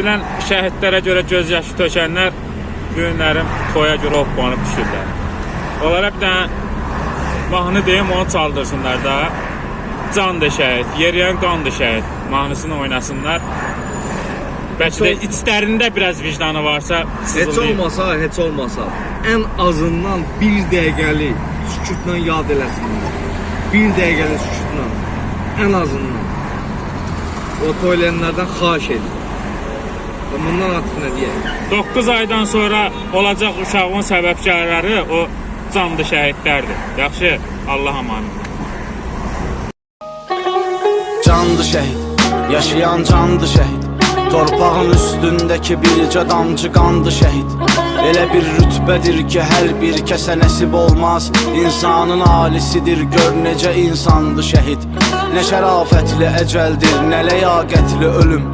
Dünən şəhidlərə görə göz yaşı tökənlər günlərim toya görə hoppanıb düşürlər. Onlara bir dənə mahnı deyim, onu çaldırsınlar da. Can da şəhid, yeriyen qan da şəhid mahnısını oynasınlar. Bəlkə də içlərində biraz vicdanı varsa Heç olmasa, heç olmasa ən azından bir dəqiqəlik sükutla yad eləsinlər. Bir dəqiqəlik sükutla. Ən azından. O toylayanlardan xahiş edir. Bundan artıq nə deyək? 9 aydan sonra olacaq uşağın səbəbkarları o canlı şəhidlərdir. Yaxşı, Allah amanət. Candı şehit, yaşayan candı şehit Torpağın üstündeki bircə damcı qandı şehit Elə bir rütbədir ki, hər bir kəsə nəsib olmaz İnsanın alisidir, gör necə insandı şəhid Nə şərafətli əcəldir, nə ləyaqətli ölüm